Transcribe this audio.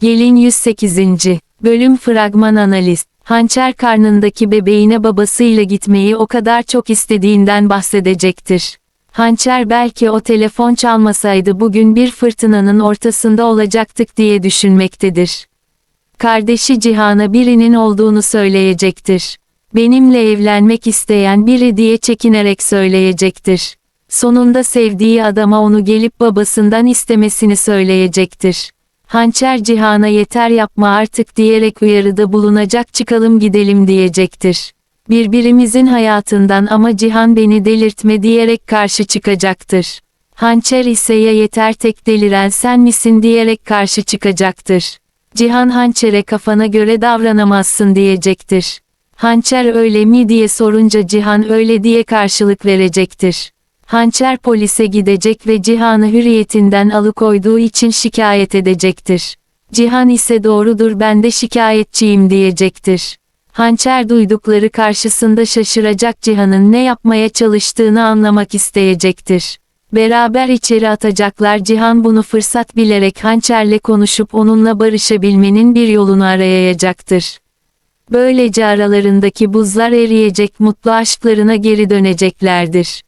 Gelin 108. Bölüm Fragman Analiz Hançer karnındaki bebeğine babasıyla gitmeyi o kadar çok istediğinden bahsedecektir. Hançer belki o telefon çalmasaydı bugün bir fırtınanın ortasında olacaktık diye düşünmektedir. Kardeşi Cihan'a birinin olduğunu söyleyecektir. Benimle evlenmek isteyen biri diye çekinerek söyleyecektir. Sonunda sevdiği adama onu gelip babasından istemesini söyleyecektir. Hançer Cihan'a yeter yapma artık diyerek uyarıda bulunacak çıkalım gidelim diyecektir. Birbirimizin hayatından ama Cihan beni delirtme diyerek karşı çıkacaktır. Hançer ise ya yeter tek deliren sen misin diyerek karşı çıkacaktır. Cihan Hançer'e kafana göre davranamazsın diyecektir. Hançer öyle mi diye sorunca Cihan öyle diye karşılık verecektir. Hançer polise gidecek ve Cihan'ı hürriyetinden alıkoyduğu için şikayet edecektir. Cihan ise doğrudur ben de şikayetçiyim diyecektir. Hançer duydukları karşısında şaşıracak Cihan'ın ne yapmaya çalıştığını anlamak isteyecektir. Beraber içeri atacaklar Cihan bunu fırsat bilerek Hançer'le konuşup onunla barışabilmenin bir yolunu arayacaktır. Böylece aralarındaki buzlar eriyecek mutlu aşklarına geri döneceklerdir.